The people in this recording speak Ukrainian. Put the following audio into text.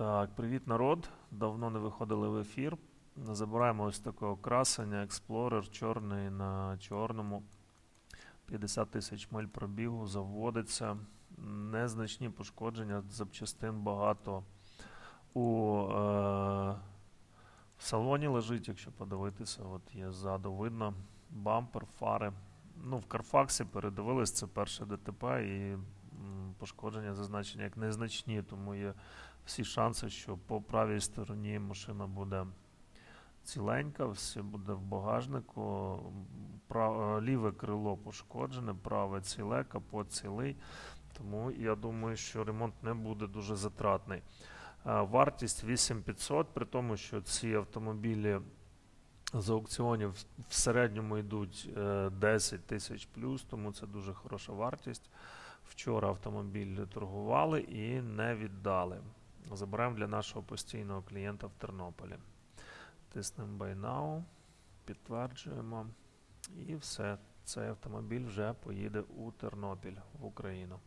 Так, привіт, народ. Давно не виходили в ефір. Забираємо ось такого красення, Explorer чорний на чорному. 50 тисяч миль пробігу, заводиться. Незначні пошкодження, запчастин багато. У е, в салоні лежить, якщо подивитися, от є ззаду видно. Бампер, фари. Ну, в Карфаксі передивились, це перше ДТП і пошкодження зазначені як незначні, тому є всі шанси, що по правій стороні машина буде ціленька, все буде в багажнику. Прав... е, Ліве крило пошкоджене, праве ціле, капот цілий. Тому я думаю, що ремонт не буде дуже затратний. Е, Вартість 8500, при тому, що ці автомобілі з аукціонів в середньому йдуть е, 10 тисяч плюс, тому це дуже хороша вартість. Вчора автомобіль торгували і не віддали. Заберемо для нашого постійного клієнта в Тернополі. Тиснемо Buy Now, підтверджуємо. І все. Цей автомобіль вже поїде у Тернопіль в Україну.